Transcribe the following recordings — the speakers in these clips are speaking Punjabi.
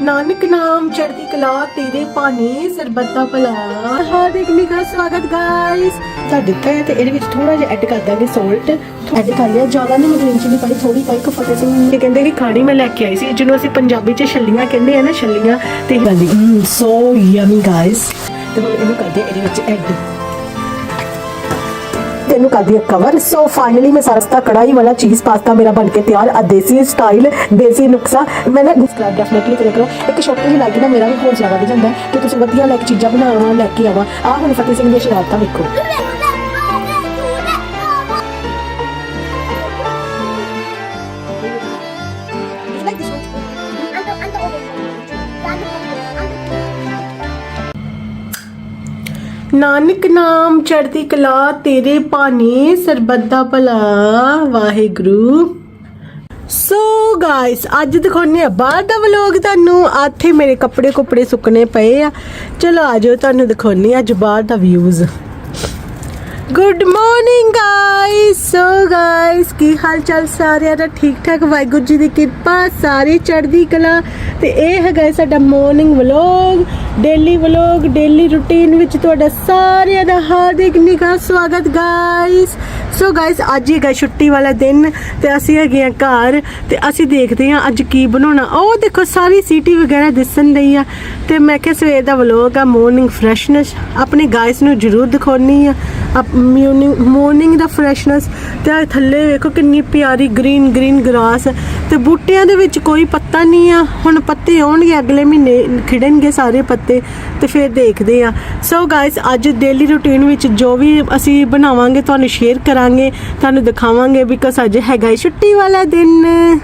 ਨਾਨਕ ਨਾਮ ਚੜ੍ਹਦੀ ਕਲਾ ਤੇਰੇ ਪਾਣੀ ਸਰਬੱਤਾ ਭਲਾ। ਹਰ ਇੱਕ ਨਿੱਘਾ ਸਵਾਗਤ ਗਾਇਸ ਤਾਂ ਦਿੱਤਾ ਹੈ ਤੇ ਇਹਦੇ ਵਿੱਚ ਥੋੜਾ ਜਿਹਾ ਐਡ ਕਰ ਦਾਂਗੇ ਸੋਲਟ ਐਡ ਕਰ ਲਿਆ। ਜ਼ਿਆਦਾ ਨਹੀਂ ਮੈਂ ਗ੍ਰੀਨ ਚਿਲੀ ਪਾਈ ਥੋੜੀ ਪਾਈ ਕੋ ਫਤਿਹ ਸਿੰਘ ਇਹ ਕਹਿੰਦੇ ਕਿ ਖਾਣੀ ਮੈਂ ਲੈ ਕੇ ਆਈ ਸੀ ਜਿਹਨੂੰ ਅਸੀਂ ਪੰਜਾਬੀ ਚ ਛੱਲੀਆਂ ਕਹਿੰਦੇ ਆ ਨਾ ਛੱਲੀਆਂ। ਤੇ ਕਹਿੰਦੀ ਸੋ ਯਮੀ ਗਾਇਸ ਤੇ ਹੁਣ ਇਹਨੂੰ ਕਰਦੇ ਇਹਦੇ ਵਿੱਚ ਐਡ ਇਹਨੂੰ ਕਰ ਦਿਆ ਕਵਰ ਸੋ ਫਾਈਨਲੀ ਮੈਂ ਸਰਸਤਾ ਕੜਾਈ ਵਾਲਾ ਚੀਜ਼ ਪਾਸਤਾ ਮੇਰਾ ਬਣ ਕੇ ਤਿਆਰ ਆ। ਦੇਸੀ ਸਟਾਈਲ ਦੇਸੀ ਨੁਕਸਾ ਮੈਂ ਨਾ ਡਿਸਕ੍ਰਾਈਬ ਡੈਫੀਨਿਟਲੀ ਕਰਿਆ ਕਰੋ। ਇੱਕ ਛੋਟੀ ਜਿਹੀ ਲਾਈਕ ਨਾ ਮੇਰਾ ਵੀ ਹੋਰ ਜ਼ਿਆਦਾ ਵਧ ਜਾਂਦਾ। ਕਿ ਤੁਸੀਂ ਵਧੀਆ ਲਾਈਕ ਚੀਜ਼ਾਂ ਬਣਾਉਣਾ ਲੈ ਕੇ ਆਵਾਂ ਆ ਹੁਣ ਫਤਿਹ ਸਿੰਘ ਦੀ ਸ਼ਰਾਰਤਾਂ ਵੇਖੋ। ਨਾਨਕ ਨਾਮ ਚੜ੍ਹਦੀ ਕਲਾ ਤੇਰੇ ਪਾਣੀ ਸਰਬੱਤ ਭਲਾ, ਵਾਹਿਗੁਰੂ। ਸੋ ਗਾਇਸ ਅੱਜ ਦਿਖਾਉਣੇ ਆ ਬਾਹਰ ਦਾ ਵਲੋਗ ਤੁਹਾਨੂੰ। ਆਥੇ ਮੇਰੇ ਕੱਪੜੇ ਕੁਪੜੇ ਸੁੱਕਣੇ ਪਏ ਆ। ਚਲੋ ਆਜੋ ਤੁਹਾਨੂੰ ਦਿਖਾਉਣੀ ਅੱਜ ਬਾਹਰ ਦਾ views good morning guys so guys ਕੀ ਹਾਲ ਚਾਲ ਸਾਰਿਆਂ ਦਾ? ਠੀਕ ਠਾਕ ਵਾਹਿਗੁਰੂ ਜੀ ਦੀ ਕਿਰਪਾ, ਸਾਰੇ ਚੜ੍ਹਦੀ ਕਲਾ। ਤੇ ਇਹ ਹੈਗਾ ਸਾਡਾ morning vlog daily vlog, daily routine ਵਿੱਚ ਤੁਹਾਡਾ ਸਾਰਿਆਂ ਦਾ ਹਾਰਦਿਕ ਨਿੱਘਾ ਸਵਾਗਤ ਗਾਇਸ ਸੋ ਗਾਇਸ ਅੱਜ ਹੈਗਾ ਛੁੱਟੀ ਵਾਲਾ ਦਿਨ ਤੇ ਅਸੀਂ ਹੈਗੇ ਆ ਘਰ ਤੇ ਅਸੀਂ ਦੇਖਦੇ ਆ ਅੱਜ ਕੀ ਬਣਾਉਣਾ। ਉਹ ਦੇਖੋ, ਸਾਰੀ ਸਿਟੀ ਵਗੈਰਾ ਦਿਸਣ ਲਈ ਆ ਤੇ ਮੈਂ ਕਿਹਾ ਸਵੇਰ ਦਾ ਵਲੋਗ ਆ ਮਾਰਨਿੰਗ ਫਰੈਸ਼ਨੈਸ ਆਪਣੇ ਗਾਇਸ ਨੂੰ ਜ਼ਰੂਰ ਦਿਖਾਉਣੀ ਆ। ਮਾਰਨਿੰਗ ਮਾਰਨਿੰਗ ਦਾ ਫਰੈਸ਼ਨੈਸ ਤੇ ਥੱਲੇ ਵੇਖੋ ਕਿੰਨੀ ਪਿਆਰੀ ਗ੍ਰੀਨ ਗ੍ਰੀਨ ਗ੍ਰਾਸ ਤੇ ਬੂਟਿਆਂ ਦੇ ਵਿੱਚ ਕੋਈ ਪੱਤਾ ਨਹੀਂ ਆ। ਹੁਣ ਪੱਤੇ ਆਉਣਗੇ, ਅਗਲੇ ਮਹੀਨੇ ਖਿੜਨਗੇ ਸਾਰੇ ਪੱਤੇ। ਤੇ ਫਿਰ ਦੇਖਦੇ ਆ ਸੋ ਗਾਇਸ ਅੱਜ ਡੇਲੀ ਰੁਟੀਨ ਵਿੱਚ ਜੋ ਵੀ ਅਸੀਂ ਬਣਾਵਾਂਗੇ, ਤੁਹਾਨੂੰ ਸ਼ੇਅਰ ਕਰਾਂਗੇ, ਤੁਹਾਨੂੰ ਦਿਖਾਵਾਂਗੇ ਬਿਕਾਜ਼ ਅੱਜ ਹੈਗਾ ਈ ਛੁੱਟੀ ਵਾਲਾ ਦਿਨ।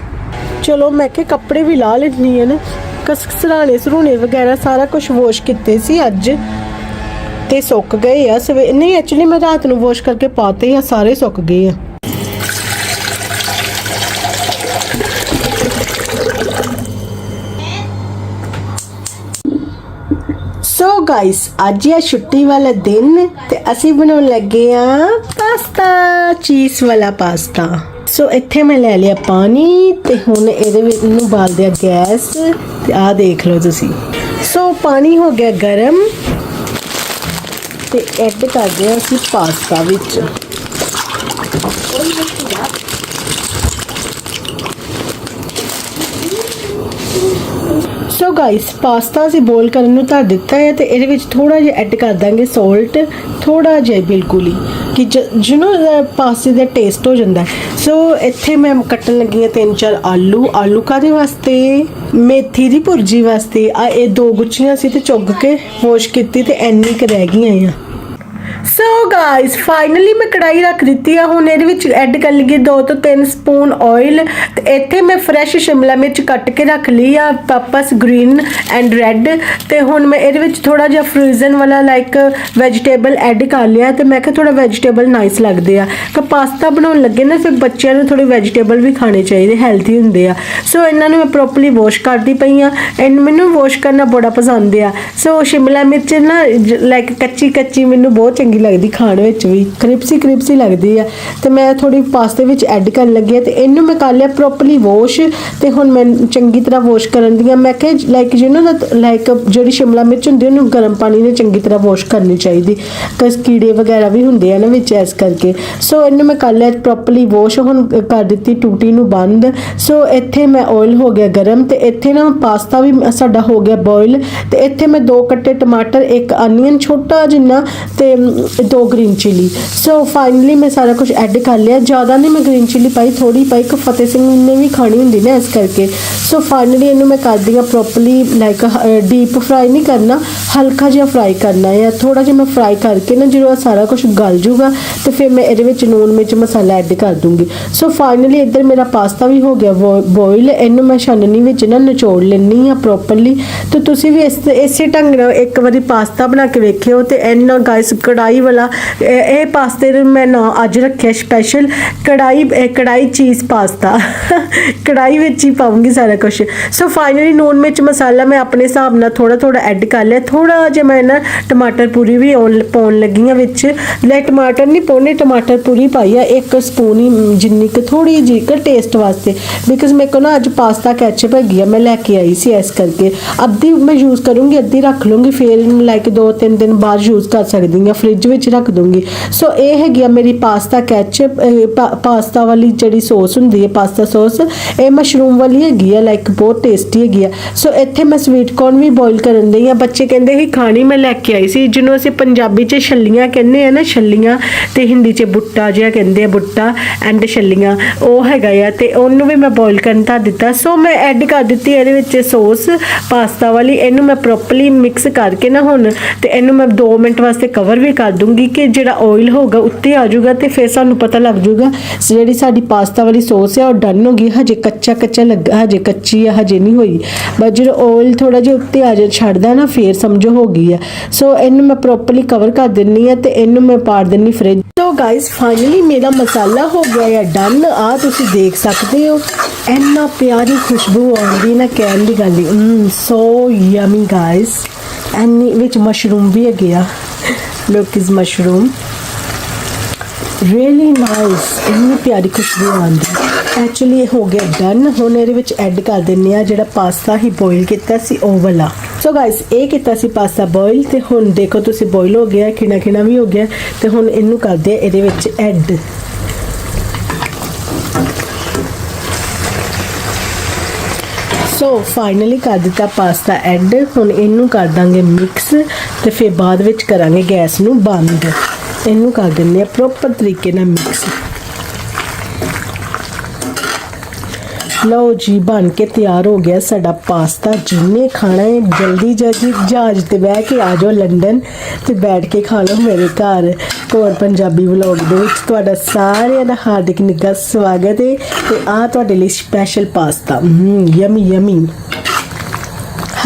ਚਲੋ, ਮੈਂ ਕਿ ਕੱਪੜੇ ਵੀ ਲਾ ਲੈਣੀ ਆ ਨਾ। ਕਸ, ਸਰਾਣੇ ਸਰੂਣੇ ਵਗੈਰਾ ਸਾਰਾ ਕੁਝ ਵਾਸ਼ ਕੀਤੇ ਸੀ ਅੱਜ। ਤੇ ਸੁੱਕ ਗਏ ਆ। ਸਵੇ, ਨਹੀਂ ਐਕਚੁਅਲੀ ਮੈਂ ਰਾਤ ਨੂੰ ਵਾਸ਼ ਕਰਕੇ ਪਾਤੇ ਆ, ਸਾਰੇ ਸੁੱਕ ਗਏ ਆ ਸੋ ਗਾਇਸ ਅੱਜ ਹੈ ਛੁੱਟੀ ਵਾਲਾ ਦਿਨ ਤੇ ਅਸੀਂ ਬਣਾਉਣ ਲੱਗੇ ਆ ਪਾਸਤਾ ਚੀਜ਼ ਵਾਲਾ ਪਾਸਤਾ। ਸੋ ਇੱਥੇ ਮੈਂ ਲੈ ਲਿਆ ਪਾਣੀ ਤੇ ਹੁਣ ਇਹਦੇ ਵਿੱਚ ਨੂੰ ਬਾਲਦੇ ਆ ਗੈਸ ਤੇ ਆਹ ਦੇਖ ਲਓ ਤੁਸੀਂ। ਸੋ ਪਾਣੀ ਹੋ ਗਿਆ ਗਰਮ ਤੇ ਐਡ ਕਰਦੇ ਆ ਅਸੀਂ ਪਾਸਤਾ ਵਿੱਚ। ਸੋ ਗਾਇਸ ਪਾਸਤਾ ਅਸੀਂ ਬੋਲ ਕਰਨ ਨੂੰ ਧਰ ਦਿੱਤਾ ਹੈ ਤੇ ਇਹਦੇ ਵਿੱਚ ਥੋੜਾ ਜਿਹਾ ਐਡ ਕਰ ਦਾਂਗੇ ਸੋਲਟ ਥੋੜਾ ਜਿਹਾ ਬਿਲਕੁਲ ਹੀ, ਕਿ ਜਿਹਨੂੰ ਪਾਸਤੇ ਦਾ ਟੇਸਟ ਹੋ ਜਾਂਦਾ ਸੋ ਇੱਥੇ ਮੈਂ ਕੱਟਣ ਲੱਗੀ ਹਾਂ ਤਿੰਨ ਚਾਰ ਆਲੂ। ਆਲੂ ਕਾਦੇ ਵਾਸਤੇ? ਮੇਥੀ ਦੀ ਭੁਰਜੀ ਵਾਸਤੇ। ਆ, ਇਹ ਦੋ ਗੁੱਛੀਆਂ ਸੀ ਤੇ ਚੁੱਗ ਕੇ ਵਾਸ਼ ਕੀਤੀ ਤੇ ਐਨੀ ਕੁ ਰਹਿ ਗਈਆਂ ਆ। ਸੋ ਗਾਇਸ ਫਾਈਨਲੀ ਮੈਂ ਕੜਾਈ ਰੱਖ ਦਿੱਤੀ ਆ। ਹੁਣ ਇਹਦੇ ਵਿੱਚ ਐਡ ਕਰ ਲਈਏ ਦੋ ਤੋਂ ਤਿੰਨ ਸਪੂਨ ਆਇਲ ਤੇ ਇੱਥੇ ਮੈਂ ਫਰੈਸ਼ ਸ਼ਿਮਲਾ ਮਿਰਚ ਕੱਟ ਕੇ ਰੱਖ ਲਈ ਆ ਪਾਪਸ ਗ੍ਰੀਨ ਐਂਡ ਰੈੱਡ ਤੇ ਹੁਣ ਮੈਂ ਇਹਦੇ ਵਿੱਚ ਥੋੜਾ ਜਿਹਾ ਫਰੋਜ਼ਨ ਵਾਲਾ ਲਾਈਕ ਵੈਜੀਟੇਬਲ ਐਡ ਕਰ ਲਿਆ, ਤੇ ਮੈਂ ਕਿਹਾ ਥੋੜਾ ਵੈਜੀਟੇਬਲ ਨਾਈਸ ਲੱਗਦੇ ਆ। ਕਿ ਪਾਸਤਾ ਬਣਾਉਣ ਲੱਗੇ ਨਾ, ਫਿਰ ਬੱਚਿਆਂ ਨੂੰ ਥੋੜੇ ਵੈਜੀਟੇਬਲ ਵੀ ਖਾਣੇ ਚਾਹੀਦੇ ਹੈਲਥੀ ਹੁੰਦੇ ਆ। ਸੋ ਇਹਨਾਂ ਨੂੰ ਮੈਂ ਪ੍ਰੋਪਰਲੀ ਵਾਸ਼ ਕਰਦੀ ਪਈ ਆ ਐਂਡ ਮੈਨੂੰ ਵਾਸ਼ ਕਰਨਾ ਬੜਾ ਪਸੰਦ ਆ। ਸੋ ਸ਼ਿਮਲਾ ਮਿਰਚ ਨਾ ਲਾਈਕ ਕੱਚੀ ਕੱਚੀ ਮੈਨੂੰ ਬਹੁਤ ਚੰਗੀ ਲੱਗਦੀ ਖਾਣ ਵਿੱਚ ਵੀ। ਕ੍ਰਿਪਸੀ ਕ੍ਰਿਪਸੀ ਲੱਗਦੀ ਆ। ਤੇ ਮੈਂ ਥੋੜੀ ਪਾਸਤੇ ਵਿੱਚ ਐਡ ਕਰਨ ਲੱਗੀ ਆ ਤੇ ਇਹਨੂੰ ਮੈਂ ਕਰ ਲਿਆ ਪ੍ਰੋਪਰਲੀ ਵਾਸ਼ ਤੇ ਹੁਣ ਮੈਂ ਚੰਗੀ ਤਰ੍ਹਾਂ ਵਾਸ਼ ਕਰਨ ਦੀ ਮੈਂ ਕਿ ਲਾਈਕ ਯੂ نو ਲਾਈਕ ਜਿਹੜੀ ਸ਼ਿਮਲਾ ਮਿਰਚ ਹੁੰਦੀ ਉਹਨੂੰ ਗਰਮ ਪਾਣੀ ਨਾਲ ਚੰਗੀ ਤਰ੍ਹਾਂ ਵਾਸ਼ ਕਰਨੀ ਚਾਹੀਦੀ। ਕਸ ਕੀੜੇ ਵਗੈਰਾ ਵੀ ਹੁੰਦੇ ਆ ਨਾ ਵਿੱਚ ਇਸ ਕਰਕੇ। ਸੋ ਇਹਨੂੰ ਮੈਂ ਕਰ ਲਿਆ ਪ੍ਰੋਪਰਲੀ ਵਾਸ਼ ਹੁਣ ਕਰ ਦਿੱਤੀ ਟੂਟੀ ਨੂੰ ਬੰਦ। ਸੋ ਇੱਥੇ ਮੈਂ ਆਇਲ ਹੋ ਗਿਆ ਗਰਮ ਤੇ ਇੱਥੇ ਨਾ ਪਾਸਤਾ ਵੀ ਸਾਡਾ ਹੋ ਗਿਆ ਬੋਇਲ ਤੇ ਇੱਥੇ ਮੈਂ ਦੋ ਕੱਟੇ ਟਮਾਟਰ, ਇੱਕ ਅਨੀਅਨ ਛੋਟਾ ਜਿੰਨਾ ਤੇ ਦੋ ਗ੍ਰੀਨ ਚਿਲੀ ਸੋ ਫਾਈਨਲੀ ਮੈਂ ਸਾਰਾ ਕੁਝ ਐਡ ਕਰ ਲਿਆ। ਜ਼ਿਆਦਾ ਨਹੀਂ ਮੈਂ ਗ੍ਰੀਨ ਚਿਲੀ ਪਾਈ ਥੋੜੀ ਪਾਈ ਕਿ ਫਤਿਹ ਸਿੰਘ ਨੇ ਵੀ ਖਾਣੀ ਹੁੰਦੀ ਨਾ ਇਸ ਕਰਕੇ। ਸੋ ਫਾਈਨਲੀ ਇਹਨੂੰ ਮੈਂ ਕਰਦੀ ਆ ਪ੍ਰੋਪਰਲੀ ਲਾਈਕ ਡੀਪ ਫਰਾਈ ਨਹੀਂ ਕਰਨਾ, ਹਲਕਾ ਜਿਹਾ ਫਰਾਈ ਕਰਨਾ ਹੈ। ਥੋੜਾ ਜਿਹਾ ਮੈਂ ਫਰਾਈ ਕਰਕੇ ਨਾ, ਜਦੋਂ ਸਾਰਾ ਕੁਝ ਗਲ ਜੂਗਾ, ਤੇ ਫਿਰ ਮੈਂ ਇਹਦੇ ਵਿੱਚ ਨੂਨ ਮਿਰਚ ਮਸਾਲਾ ਐਡ ਕਰ ਦੂੰਗੀ। ਸੋ ਫਾਈਨਲੀ ਇੱਧਰ ਮੇਰਾ ਪਾਸਤਾ ਵੀ ਹੋ ਗਿਆ ਬੋਇਲ ਇਹਨੂੰ ਮੈਂ ਛਾਨਣੀ ਵਿੱਚ ਨਾ ਨਿਚੋੜ ਲੈਣੀ ਆ ਪ੍ਰੋਪਰਲੀ ਤੇ ਤੁਸੀਂ ਵੀ ਇਸ, ਇਸੇ ਢੰਗ ਨਾਲ ਇੱਕ ਵਾਰੀ ਪਾਸਤਾ ਬਣਾ ਕੇ ਵੇਖਿਓ ਤੇ ਇਹਨਾਂ ਗਾਇਸ ਕੜਾਈ ਵਾਲਾ, ਇਹ ਇਹ ਪਾਸਤੇ ਮੈਂ ਨਾ ਅੱਜ ਰੱਖਿਆ ਸਪੈਸ਼ਲ ਕੜਾਈ ਇਹ ਕੜਾਈ ਚੀਜ਼ ਪਾਸਤਾ ਕੜਾਈ ਵਿੱਚ ਹੀ ਪਾਉਂਗੀ ਸਾਰਾ ਸਾਰਾ ਕੁਝ ਸੋ ਫਾਈਨਲੀ ਨੂਨ ਮਿਰਚ ਮਸਾਲਾ ਮੈਂ ਆਪਣੇ ਹਿਸਾਬ ਨਾਲ ਥੋੜਾ ਥੋੜਾ ਐਡ ਕਰ ਲਿਆ। ਥੋੜਾ ਜਿਹਾ ਮੈਂ ਨਾ ਟਮਾਟਰ ਪੂਰੀ ਵੀ ਆਉਣ- ਪਾਉਣ ਲੱਗੀ ਆ ਵਿੱਚ। ਲੈ ਟਮਾਟਰ ਨਹੀਂ ਪਾਉਣੇ, ਟਮਾਟਰ ਪੂਰੀ ਪਾਈ ਆ। ਇੱਕ ਸਪੂਨ ਹੀ, ਜਿੰਨੀ ਕਿ ਥੋੜੀ ਜਿਹੀ ਕਿ ਟੇਸਟ ਵਾਸਤੇ। ਬਿਕਾਜ਼ ਮੇਰੇ ਕੋਲ ਨਾ ਅੱਜ ਪਾਸਤਾ ਕੈਚਅਪ ਹੈਗੀ ਆ, ਮੈਂ ਲੈ ਕੇ ਆਈ ਸੀ ਇਸ ਕਰਕੇ। ਅੱਧੀ ਮੈਂ ਯੂਜ਼ ਕਰੂੰਗੀ, ਅੱਧੀ ਰੱਖ ਲੂੰਗੀ, ਫਿਰ ਇਹਨੂੰ ਲੈ ਕੇ 2-3 ਦਿਨ ਬਾਅਦ ਯੂਜ਼ ਕਰ ਸਕਦੀ ਹਾਂ। ਫ੍ਰਿਜ ਵਿੱਚ ਰੱਖ ਦੂੰਗੀ। ਸੋ ਇਹ ਹੈਗੀ ਆ ਮੇਰੀ ਪਾਸਤਾ ਕੈਚਅਪ ਪਾਸਤਾ ਵਾਲੀ ਜਿਹੜੀ ਸੌਸ ਹੁੰਦੀ ਹੈ, ਪਾਸਤਾ ਸੌਸ। ਇਹ ਮਸ਼ਰੂਮ ਵਾਲੀ ਹੈਗੀ ਆ ਲਾਈਕ ਬਹੁਤ ਟੇਸਟੀ ਹੈਗੀ ਆ। ਸੋ ਇੱਥੇ ਮੈਂ ਸਵੀਟ ਕੌਰਨ ਵੀ ਬੋਇਲ ਕਰਨ ਦਈ ਆ। ਬੱਚੇ ਕਹਿੰਦੇ ਸੀ ਖਾਣੀ ਮੈਂ ਲੈ ਕੇ ਆਈ ਸੀ, ਜਿਹਨੂੰ ਅਸੀਂ ਪੰਜਾਬੀ 'ਚ ਛੱਲੀਆਂ ਕਹਿੰਦੇ ਆ ਨਾ, ਛੱਲੀਆਂ ਤੇ ਹਿੰਦੀ 'ਚ ਬੁੱਟਾ ਜਿਹਾ ਕਹਿੰਦੇ ਆ, ਬੁੱਟਾ ਐਂਡ ਛੱਲੀਆਂ। ਉਹ ਹੈਗਾ ਆ ਤੇ ਉਹਨੂੰ ਵੀ ਮੈਂ ਬੋਇਲ ਕਰਨ ਧਰ ਦਿੱਤਾ। ਸੋ ਮੈਂ ਐਡ ਕਰ ਦਿੱਤੀ ਇਹਦੇ ਵਿੱਚ ਸੌਸ, ਪਾਸਤਾ ਵਾਲੀ। ਇਹਨੂੰ ਮੈਂ ਪ੍ਰੋਪਰਲੀ ਮਿਕਸ ਕਰਕੇ ਨਾ ਹੁਣ ਤੇ ਇਹਨੂੰ ਮੈਂ 2 ਮਿੰਟ ਵਾਸਤੇ ਕਵਰ ਵੀ ਕਰ ਦੂੰਗੀ ਕਿ ਜਿਹੜਾ ਆਇਲ ਹੋਗਾ ਉੱਤੇ ਆ ਜਾਊਗਾ ਤੇ ਫਿਰ ਸਾਨੂੰ ਪਤਾ ਲੱਗ ਜਾਊਗਾ ਜਿਹੜੀ ਸਾਡੀ ਪਾਸਤਾ ਵਾਲੀ ਸੌਸ ਹੈ ਉਹ ਡਨ ਹੋ ਗਈ, ਹਜੇ ਕੱਚਾ ਕੱਚਾ ਲੱਗਾ, ਹਜੇ ਕੱਚੀ ਆ, ਹਜੇ ਨਹੀਂ ਹੋਈ। ਬਸ ਜਦੋਂ ਆਇਲ ਥੋੜਾ ਜਿਹਾ ਉੱਤੇ ਆ ਜਾ, ਛੱਡਦਾ ਨਾ, ਫਿਰ ਸਮਝੋ ਹੋ ਗਈ ਆ। ਸੋ ਇਹਨੂੰ ਮੈਂ ਪ੍ਰੋਪਰਲੀ ਕਵਰ ਕਰ ਦਿੰਨੀ ਆ ਤੇ ਇਹਨੂੰ ਮੈਂ ਪਾੜ ਦਿੰਨੀ ਫ੍ਰਿਜ ਸੋ ਗਾਇਸ ਫਾਈਨਲੀ ਮੇਰਾ ਮਸਾਲਾ ਹੋ ਗਿਆ ਹੈ ਡਨ ਆ ਤੁਸੀਂ ਦੇਖ ਸਕਦੇ ਹੋ। ਇੰਨਾ ਪਿਆਰੀ ਖੁਸ਼ਬੂ ਆਉਂਦੀ ਨਾ ਕਹਿਣ ਦੀ ਗੱਲ ਨਹੀਂ। ਸੋ ਯਮੀ ਗਾਇਸ ਐਨੀ ਵਿੱਚ ਮਸ਼ਰੂਮ ਵੀ ਹੈਗੇ ਆ। ਲੁੱਕ ਇਸ ਮਸ਼ਰੂਮ ਰੀਅਲੀ ਨਾਈਸ ਇੰਨੀ ਪਿਆਰੀ ਖੁਸ਼ਬੂ ਆਉਂਦੀ। ਐਕਚੁਅਲੀ ਇਹ ਹੋ ਗਿਆ ਡਨ ਹੁਣ ਇਹਦੇ ਵਿੱਚ ਐਡ ਕਰ ਦਿੰਨੇ ਆ ਜਿਹੜਾ ਪਾਸਤਾ ਹੀ ਬੋਇਲ ਕੀਤਾ ਸੀ, ਉਹ ਵਾਲਾ। ਸੋ ਗਾਇਸ ਇਹ ਕੀਤਾ ਸੀ ਪਾਸਤਾ ਬੋਇਲ ਤੇ ਹੁਣ ਦੇਖੋ ਤੁਸੀਂ ਬੋਇਲ ਹੋ ਗਿਆ ਖਿਣਾ ਖਿਣਾ ਵੀ ਹੋ ਗਿਆ ਤੇ ਹੁਣ ਇਹਨੂੰ ਕਰਦੇ ਆ ਇਹਦੇ ਵਿੱਚ ਐਡ ਸੋ ਫਾਈਨਲੀ ਕਰ ਦਿੱਤਾ ਪਾਸਤਾ ਐਡ ਹੁਣ ਇਹਨੂੰ ਕਰ ਦਾਂਗੇ ਮਿਕਸ ਤੇ ਫਿਰ ਬਾਅਦ ਵਿੱਚ ਕਰਾਂਗੇ ਗੈਸ ਨੂੰ ਬੰਦ। ਇਹਨੂੰ ਕਰ ਦਿੰਦੇ ਆ ਪ੍ਰੋਪਰ ਤਰੀਕੇ ਨਾਲ ਮਿਕਸ ਲਓ ਜੀ, ਬਣ ਕੇ ਤਿਆਰ ਹੋ ਗਿਆ ਸਾਡਾ ਪਾਸਤਾ। ਜਿੰਨੇ ਖਾਣਾ ਹੈ, ਜਲਦੀ ਜਲਦੀ ਜਹਾਜ਼ ਤੇ ਬਹਿ ਕੇ ਆ ਜਾਓ ਲੰਡਨ ਤੇ ਬੈਠ ਕੇ ਖਾ ਲਓ ਮੇਰੇ ਘਰ। ਕੋਰ ਪੰਜਾਬੀ ਵਲੌਗ ਦੇ ਵਿੱਚ ਤੁਹਾਡਾ ਸਾਰਿਆਂ ਦਾ ਹਾਰਦਿਕ ਨਿੱਘਾ ਸਵਾਗਤ ਹੈ ਤੇ ਆ ਤੁਹਾਡੇ ਲਈ ਸਪੈਸ਼ਲ ਪਾਸਤਾ। ਯਮੀ ਯਮੀ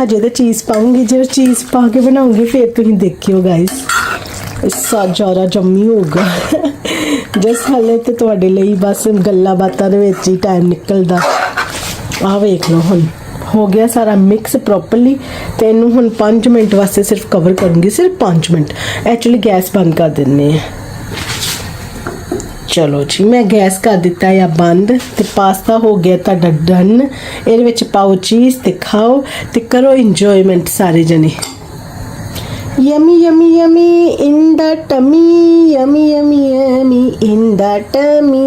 ਹਜੇ ਤਾਂ ਚੀਜ਼ ਪਾਉਂਗੀ ਜੇ ਚੀਜ਼ ਪਾ ਕੇ ਬਣਾਉਂਗੀ, ਫਿਰ ਤੁਸੀਂ ਦੇਖਿਓ ਗਾਇਸ ਸਾ ਜ਼ਿਆਦਾ ਜੰਮੀ ਹੋਊਗਾ ਜਿਸ ਹਾਲੇ ਤੇ ਤੁਹਾਡੇ ਲਈ ਬਸ ਗੱਲਾਂ ਬਾਤਾਂ ਦੇ ਵਿੱਚ ਹੀ ਟਾਈਮ ਨਿਕਲਦਾ। ਆ ਵੇਖ ਲਓ ਹੁਣ। ਹੋ ਗਿਆ ਸਾਰਾ ਮਿਕਸ ਪ੍ਰੋਪਰਲੀ ਤੇ ਇਹਨੂੰ ਹੁਣ 5 ਮਿੰਟ ਵਾਸਤੇ ਸਿਰਫ ਕਵਰ ਕਰੂੰਗੀ। ਸਿਰਫ 5 ਮਿੰਟ। ਐਕਚੁਅਲੀ ਗੈਸ ਬੰਦ ਕਰ ਦਿੰਨੇ ਆ ਚਲੋ ਜੀ, ਮੈਂ ਗੈਸ ਕਰ ਦਿੱਤਾ ਆ ਬੰਦ। ਤੇ ਪਾਸਤਾ ਹੋ ਗਿਆ ਤੁਹਾਡਾ ਡਨ ਇਹਦੇ ਵਿੱਚ ਪਾਓ ਚੀਜ਼ ਤੇ ਖਾਓ। ਤੇ ਕਰੋ ਇੰਜੋਇਮੈਂਟ ਸਾਰੇ ਜਣੇ। Yummy yummy yummy in the tummy yummy yummy yummy in the tummy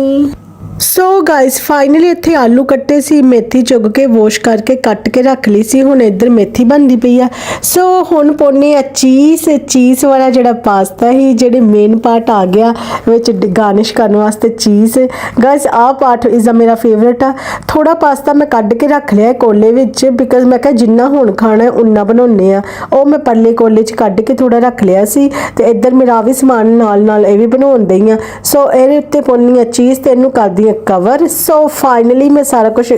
so guys finally ਇੱਥੇ ਆਲੂ ਕੱਟੇ ਸੀ, ਮੇਥੀ ਚੁੱਗ ਕੇ ਵਾਸ਼ ਕਰਕੇ ਕੱਟ ਕੇ ਰੱਖ ਲਈ ਸੀ, ਹੁਣ ਇੱਧਰ ਮੇਥੀ ਬਣਦੀ ਪਈ ਆ। ਸੋ ਹੁਣ ਪਾਉਣੇ ਆ ਚੀਜ਼ ਚੀਜ਼ ਵਾਲਾ ਜਿਹੜਾ ਪਾਸਤਾ ਹੀ ਜਿਹੜੇ ਮੇਨ ਪਾਰਟ ਆ ਗਿਆ, ਵਿੱਚ ਗਾਰਨਿਸ਼ ਕਰਨ ਵਾਸਤੇ ਚੀਜ਼ ਗਾਇਸ ਆਹ ਪਾਰਟ ਇਜ਼ ਆ ਮੇਰਾ ਫੇਵਰਟ ਆ। ਥੋੜਾ ਪਾਸਤਾ ਮੈਂ ਕੱਢ ਕੇ ਰੱਖ ਲਿਆ ਕੋਲੇ ਵਿੱਚ ਬਿਕਾਜ਼ ਮੈਂ ਕਿਹਾ ਜਿੰਨਾ ਹੁਣ ਖਾਣਾ ਹੈ, ਉਨਾ ਬਣਾਉਣੇ ਆ। ਉਹ ਮੈਂ ਪਰਲੇ ਕੋਲੇ 'ਚ ਕੱਢ ਕੇ ਥੋੜਾ ਰੱਖ ਲਿਆ ਸੀ, ਤੇ ਇੱਧਰ ਮੇਰਾ ਆਹ ਵੀ ਸਮਾਨ ਨਾਲ ਨਾਲ ਇਹ ਵੀ ਬਣਾਉਣ ਦਈ ਆ। ਸੋ ਇਹਦੇ ਉੱਤੇ ਪਾਉਣੀ ਆ ਚੀਜ਼ ਤੇ ਇਹਨੂੰ ਕਰਦੀ ਆ ਕਵਰ ਸੋ ਫਾਈਨਲੀ ਮੈਂ ਸਾਰਾ ਕੁਝ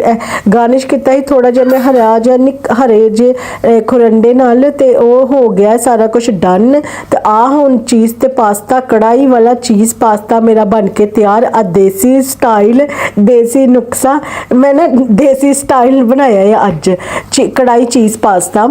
ਗਾਰਨਿਸ਼ ਕੀਤਾ ਹੀ ਥੋੜਾ ਜਿਹਾ ਮੈਂ ਹਰਾ ਜਿਹਾ ਨਿਕ- ਹਰੇ ਜੇ ਅਹ, ਖੁਰੰਡੇ ਨਾਲ ਤੇ ਉਹ ਹੋ ਗਿਆ ਸਾਰਾ ਕੁਝ ਡਨ ਤੇ ਆ ਹੁਣ ਚੀਜ਼ ਤੇ ਪਾਸਤਾ ਕੜਾਈ ਵਾਲਾ ਚੀਜ਼ ਪਾਸਤਾ ਮੇਰਾ ਬਣ ਕੇ ਤਿਆਰ ਆ ਦੇਸੀ ਸਟਾਈਲ ਦੇਸੀ ਨੁਕਸਾ ਮੈਂ ਨਾ ਦੇਸੀ ਸਟਾਈਲ ਬਣਾਇਆ ਹੈ ਅੱਜ ਚੀ- ਕੜਾਈ ਚੀਜ਼ ਪਾਸਤਾ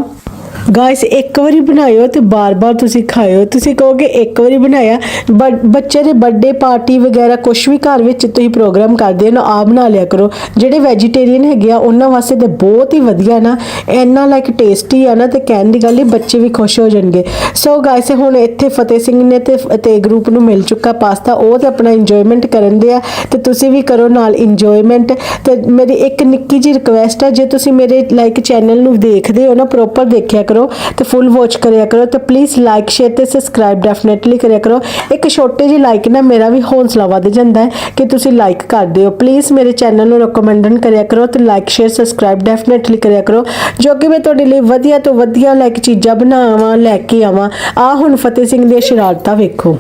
ਗਾਇਸ ਇੱਕ ਵਾਰੀ ਬਣਾਇਓ ਤੇ ਬਾਰ-ਬਾਰ ਤੁਸੀਂ ਖਾਇਓ। ਤੁਸੀਂ ਕਹੋਗੇ ਇੱਕ ਵਾਰੀ ਬਣਾਇਆ ਬਟ ਬੱਚੇ ਦੇ ਬਰਥਡੇ ਪਾਰਟੀ ਵਗੈਰਾ ਕੁਝ ਵੀ ਘਰ ਵਿੱਚ ਤੁਸੀਂ ਪ੍ਰੋਗਰਾਮ ਕਰਦੇ ਹੋ ਨਾ ਆ ਬਣਾ ਲਿਆ ਕਰੋ। ਜਿਹੜੇ ਵੈਜੀਟੇਰੀਅਨ ਹੈਗੇ ਆ, ਉਹਨਾਂ ਵਾਸਤੇ ਤੇ ਬਹੁਤ ਹੀ ਵਧੀਆ ਨਾ। ਇੰਨਾ ਲਾਈਕ ਟੇਸਟੀ ਆ ਨਾ ਤੇ ਕਹਿਣ ਦੀ ਗੱਲ ਹੀ ਬੱਚੇ ਵੀ ਖੁਸ਼ ਹੋ ਜਾਣਗੇ। ਸੋ ਗਾਇਸ ਹੁਣ ਇੱਥੇ ਫਤਿਹ ਸਿੰਘ ਨੇ ਤੇ ਤੇ ਗਰੁੱਪ ਨੂੰ ਮਿਲ ਚੁੱਕਾ ਪਾਸਤਾ ਉਹ ਤੇ ਆਪਣਾ ਇੰਜੋਇਮੈਂਟ ਕਰਨ ਦੇ ਆ। ਤੇ ਤੁਸੀਂ ਵੀ ਕਰੋ ਨਾਲ ਇੰਜੋਇਮੈਂਟ ਤੇ ਮੇਰੀ ਇੱਕ ਨਿੱਕੀ ਜਿਹੀ ਰਿਕੁਐਸਟ ਹੈ ਜੇ ਤੁਸੀਂ ਮੇਰੇ ਲਾਈਕ ਚੈਨਲ ਨੂੰ ਦੇਖਦੇ ਹੋ ਨਾ ਪ੍ਰੋਪਰ ਦੇਖਿਆ ਕਰੋ ਤੇ ਫੁੱਲ ਵਾਚ ਕਰਿਆ ਕਰੋ ਤੇ ਪਲੀਜ਼ ਲਾਈਕ ਸ਼ੇਅਰ ਤੇ ਸਬਸਕ੍ਰਾਈਬ ਡੈਫੀਨਿਟਲੀ ਕਰਿਆ ਕਰੋ। ਇੱਕ ਛੋਟੇ ਜਿਹੇ ਲਾਈਕ ਨਾਲ ਮੇਰਾ ਵੀ ਹੌਸਲਾ ਵਧ ਜਾਂਦਾ ਹੈ ਕਿ ਤੁਸੀਂ ਲਾਈਕ ਕਰਦੇ ਹੋ। ਪਲੀਜ਼ ਮੇਰੇ ਚੈਨਲ ਨੂੰ ਰეკਮੈਂਡਨ ਕਰਿਆ ਕਰੋ ਤੇ ਲਾਈਕ ਸ਼ੇਅਰ ਸਬਸਕ੍ਰਾਈਬ ਡੈਫੀਨਿਟਲੀ ਕਰਿਆ ਕਰੋ, ਜੋ ਕਿ ਮੈਂ ਤੁਹਾਡੇ ਲਈ ਵਧੀਆ ਤੋਂ ਵਧੀਆ ਲਾਈਕ ਚੀਜ਼ਾਂ ਬਣਾਵਾਂ, ਲੈ ਕੇ ਆਵਾਂ। ਆ ਹੁਣ ਫਤਿਹ ਸਿੰਘ ਦੀਆਂ ਸ਼ਰਾਰਤਾਂ ਵੇਖੋ।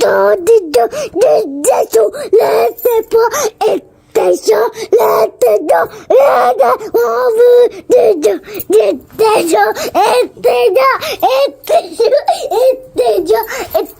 ਦੋ ਦੀ ਦੋ ਦੀ ਝੂਲੇ ਤੇ ਪਾ ਇੱਕ Teacher, let the door, let the over the door, the teacher, it's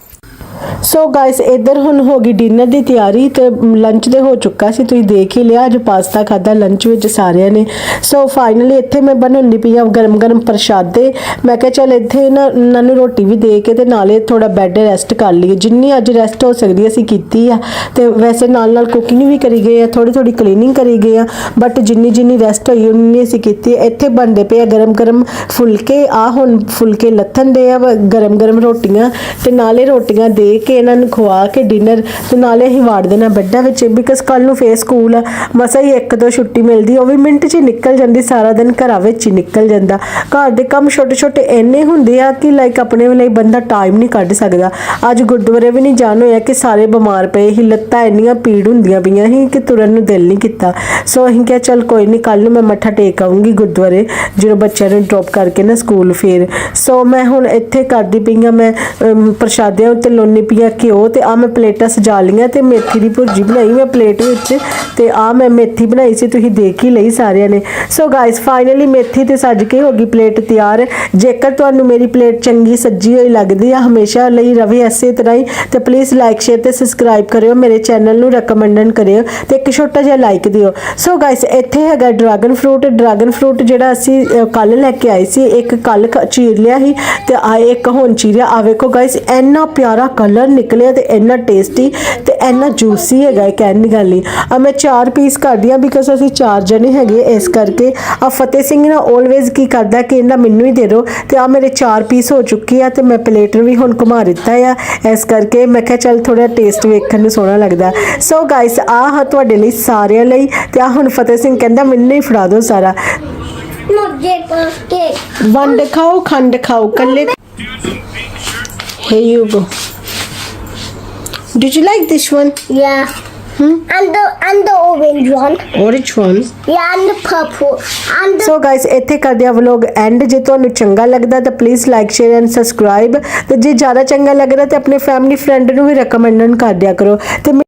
so guys ਇੱਧਰ ਹੁਣ ਹੋ ਗਈ ਡਿਨਰ ਦੀ ਤਿਆਰੀ ਤੇ ਲੰਚ ਦੇ ਹੋ ਚੁੱਕਾ ਸੀ। ਤੁਸੀਂ ਦੇਖ ਹੀ ਲਿਆ, ਅੱਜ ਪਾਸਤਾ ਖਾਦਾ ਲੰਚ ਵਿੱਚ ਸਾਰਿਆਂ ਨੇ। ਸੋ ਫਾਈਨਲੀ ਇੱਥੇ ਮੈਂ ਬਣਾਉਣੀ ਪਈ ਆ ਗਰਮ ਗਰਮ ਪ੍ਰਸ਼ਾਦੇ। ਮੈਂ ਕਿਹਾ ਚਲ ਇੱਥੇ ਨਾ ਇਹਨਾਂ ਨੂੰ ਰੋਟੀ ਵੀ ਦੇ ਕੇ ਤੇ ਨਾਲੇ ਥੋੜਾ ਬੈੱਡ ਰੈਸਟ ਕਰ ਲਈਏ। ਜਿੰਨੀ ਅੱਜ ਰੈਸਟ ਹੋ ਸਕਦੀ ਅਸੀਂ ਕੀਤੀ ਆ। ਤੇ ਵੈਸੇ ਨਾਲ ਨਾਲ ਕੁਕਿੰਗ ਵੀ ਕਰੀ ਗਏ ਆ ਥੋੜੀ ਥੋੜੀ ਕਲੀਨਿੰਗ ਕਰੀ ਗਏ ਆ। ਬਟ ਜਿੰਨੀ ਜਿੰਨੀ ਰੈਸਟ ਹੋਈ, ਉਨੀ ਅਸੀਂ ਕੀਤੀ। ਇੱਥੇ ਬਣਦੇ ਪਏ ਆ ਗਰਮ ਗਰਮ ਫੁਲਕੇ। ਆ ਹੁਣ ਫੁਲਕੇ ਲੱਥਣ ਦੇ ਆ, ਗਰਮ ਗਰਮ ਰੋਟੀਆਂ ਤੇ ਨਾਲੇ ਰੋਟੀਆਂ ਦੇ ਦੇ ਕੇ ਇਹਨਾਂ ਨੂੰ ਖਵਾ ਕੇ ਡਿਨਰ ਤੇ ਨਾਲੇ ਹੀ ਵਾੜ ਦੇਣਾ ਬੈੱਡਾਂ ਵਿੱਚ ਬਿਕਾਜ਼ ਕੱਲ ਨੂੰ ਫੇਰ ਸਕੂਲ ਆ ਮਸਾ ਹੀ ਇੱਕ ਦੋ ਛੁੱਟੀ ਮਿਲਦੀ ਉਹ ਵੀ ਮਿੰਟ 'ਚ ਨਿਕਲ ਜਾਂਦੀ ਸਾਰਾ ਦਿਨ ਘਰਾਂ ਵਿੱਚ ਹੀ ਨਿਕਲ ਜਾਂਦਾ। ਘਰ ਦੇ ਕੰਮ ਛੋਟੇ ਛੋਟੇ ਇੰਨੇ ਹੁੰਦੇ ਆ ਕਿ ਲਾਈਕ ਆਪਣੇ ਲਈ ਬੰਦਾ ਟਾਈਮ ਨਹੀਂ ਕੱਢ ਸਕਦਾ। ਅੱਜ ਗੁਰਦੁਆਰੇ ਵੀ ਨਹੀਂ ਜਾਣ ਹੋਇਆ ਕਿ ਸਾਰੇ ਬਿਮਾਰ ਪਏ ਹੀ ਲੱਤਾਂ ਇੰਨੀਆਂ ਪੀੜ ਹੁੰਦੀਆਂ ਪਈਆਂ ਸੀ ਕਿ ਤੁਰਨ ਨੂੰ ਦਿਲ ਨਹੀਂ ਕੀਤਾ। ਸੋ ਅਸੀਂ ਕਿਹਾ ਚੱਲ ਕੋਈ ਨਹੀਂ ਕੱਲ ਨੂੰ ਮੈਂ ਮੱਥਾ ਟੇਕ ਆਉਂਗੀ ਗੁਰਦੁਆਰੇ ਜਦੋਂ ਬੱਚਿਆਂ ਨੂੰ ਡ੍ਰੌਪ ਕਰਕੇ ਨਾ ਸਕੂਲ ਫੇਰ। ਸੋ ਮੈਂ ਹੁਣ ਇੱਥੇ ਕਰਦੀ ਪਈ ਆ ਮੈਂ ਅਮ, ਪ੍ਰਸ਼ਾਦਿਆਂ ਉੱਤੇ ਲੋਨੀ ਪਈਆ ਘਿਓ ਤੇ ਆ ਮੈਂ ਪਲੇਟਾਂ ਸਜਾ ਲਈਆਂ ਤੇ ਮੇਥੀ ਦੀ ਭੁਰਜੀ ਬਣਾਈ ਮੈਂ ਪਲੇਟ ਵਿੱਚ ਤੇ ਆ ਮੈਂ ਮੇਥੀ ਬਣਾਈ ਸੀ, ਤੁਸੀਂ ਦੇਖ ਹੀ ਲਈ ਸਾਰਿਆਂ ਨੇ। ਸੋ ਗਾਇਸ ਫਾਈਨਲੀ ਮੇਥੀ ਤੇ ਸੱਜ ਕੇ ਹੋ ਗਈ ਪਲੇਟ ਤਿਆਰ। ਜੇਕਰ ਤੁਹਾਨੂੰ ਮੇਰੀ ਪਲੇਟ ਚੰਗੀ ਸੱਜੀ ਹੋਈ ਲੱਗਦੀ ਆ, ਹਮੇਸ਼ਾ ਲਈ ਰਵੇ ਐਸੇ ਤਰ੍ਹਾਂ ਹੀ। ਤੇ ਪਲੀਜ਼ ਲਾਈਕ ਸ਼ੇਅਰ ਤੇ ਸਬਸਕ੍ਰਾਈਬ ਕਰਿਓ, ਮੇਰੇ ਚੈਨਲ ਨੂੰ ਰეკਮੈਂਡਨ ਕਰਿਓ ਤੇ ਇੱਕ ਛੋਟਾ ਜਿਹਾ ਲਾਈਕ ਦਿਓ। ਸੋ ਗਾਇਸ ਇੱਥੇ ਹੈਗਾ ਡਰੈਗਨ ਫਰੂਟ ਡਰੈਗਨ ਫਰੂਟ ਜਿਹੜਾ ਅਸੀਂ ਕੱਲ ਲੈ ਕੇ ਆਏ ਸੀ, ਇੱਕ ਕੱਲ ਚੀਰ ਲਿਆ ਸੀ ਤੇ ਆ ਇੱਕ ਹੁਣ ਚੀਰਿਆ। ਆ ਵੇਖੋ ਗਾਇਸ ਇੰਨਾ ਪਿਆਰਾ ਕਲਰ ਕਲਰ ਨਿਕਲਿਆ ਤੇ ਇੰਨਾ ਟੇਸਟੀ ਤੇ ਇੰਨਾ ਜੂਸੀ ਹੈਗਾ ਇਹ ਕਹਿਣ ਦੀ ਗੱਲ ਨਹੀਂ। ਆ ਮੈਂ ਚਾਰ ਪੀਸ ਕਰਦੀ ਬਿਕਾਜ਼ ਅਸੀਂ ਚਾਰ ਜਣੇ ਹੈਗੇ ਇਸ ਕਰਕੇ। ਆ ਫਤਿਹ ਸਿੰਘ ਨਾ ਆਲਵੇਜ਼ ਕੀ ਕਰਦਾ ਕਿ ਇਹਨਾਂ ਮੈਨੂੰ ਹੀ ਦੇ ਦਿਓ ਤੇ ਆ ਮੇਰੇ ਚਾਰ ਪੀਸ ਹੋ ਚੁੱਕੀ ਆ ਤੇ ਮੈਂ ਪਲੇਟ ਵੀ ਹੁਣ ਘੁਮਾ ਦਿੱਤਾ ਆ। ਇਸ ਕਰਕੇ ਮੈਂ ਕਿਹਾ ਚੱਲ ਥੋੜਾ ਟੇਸਟ ਵੇਖਣ ਨੂੰ ਸੋਹਣਾ ਲੱਗਦਾ। ਸੋ ਗਾਇਸ ਆ ਹਾਂ ਤੁਹਾਡੇ ਲਈ ਸਾਰਿਆਂ ਲਈ ਤੇ ਆ ਹੁਣ ਫਤਿਹ ਸਿੰਘ ਕਹਿੰਦਾ ਮੈਨੂੰ ਹੀ ਫੜਾ ਦਿਓ ਸਾਰਾ। ਮੁਰਗੇ ਕੋਸਕੇ ਵੰਡ ਖਾਓ ਖੰਡ ਖਾਓ ਕੱਲੇ hey you go Did you like this one? Yeah. Hmm? And the and the orange one. Orange one. Yeah, and the purple. And the so guys ਇੱਥੇ ਕਰਦੇ ਆ ਵਲੋਗ ਐਂਡ ਜੇ ਤੁਹਾਨੂੰ ਚੰਗਾ ਲੱਗਦਾ ਤਾਂ please like share and subscribe ਤੇ ਜੇ ਜ਼ਿਆਦਾ ਚੰਗਾ ਲੱਗ ਰਿਹਾ ਤਾਂ ਆਪਣੇ ਫੈਮਿਲੀ ਫਰੈਂਡ ਨੂੰ ਵੀ ਰეკਮੈਂਡਨ ਕਰ ਦਿਆ ਕਰੋ ਤੇ